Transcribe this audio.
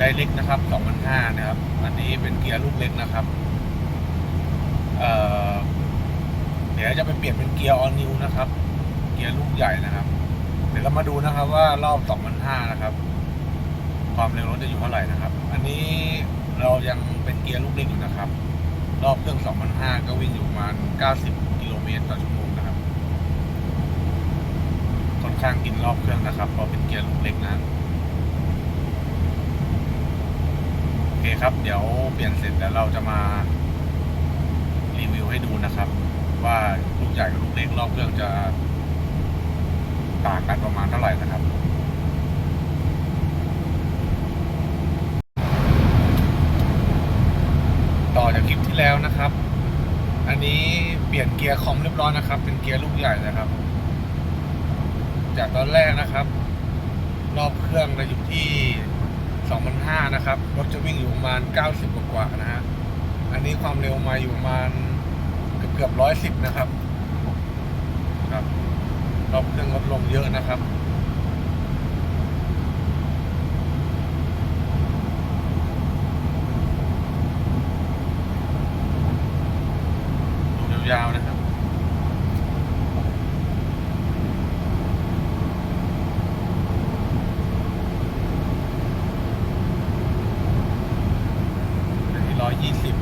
ได้เล็กนะครับ2005นะครับ อันนี้เป็นเกียร์ลูกเล็กนะครับเเดี๋ยวจะไปเปลี่ยนเป็นเกียร์ออนิวนะครับ เกียร์ลูกใหญ่นะครับ เดี๋ยวเรามาดูนะครับว่ารอบ2005นะครับ ความเร็วรถจะอยู่เท่าไหร่นะครับ อันนี้เรายังเป็นเกียร์ลูกเล็กอยู่นะครับ รอบเครื่อง2005ก็วิ่งอยู่ประมาณ 90 กิโลเมตรต่อชั่วโมงนะครับ ค่อนข้างกินรอบเครื่องนะครับเพราะเป็นเกียร์ลูกเล็กนะ โอเคครับ เดี๋ยวเปลี่ยนเสร็จแล้วเราจะมารีวิวให้ดูนะครับ ว่าลูกใหญ่กับลูกเล็กรอบเครื่องจะต่างกันประมาณเท่าไหร่นะครับต่อจากคลิปที่แล้วนะครับ อันนี้เปลี่ยนเกียร์คอมเรียบร้อยนะครับ เป็นเกียร์ลูกใหญ่นะครับ จากตอนแรกนะครับ รอบเครื่องจะอยู่ที่ 2,500นะครับ รถจะวิ่งอยู่ประมาณ 90 กว่านะฮะ อันนี้ความเร็วมาอยู่ประมาณเกือบเกือบ110 นะครับ ครับรอบเครื่องลดลงเยอะนะครับยาวๆนะ 20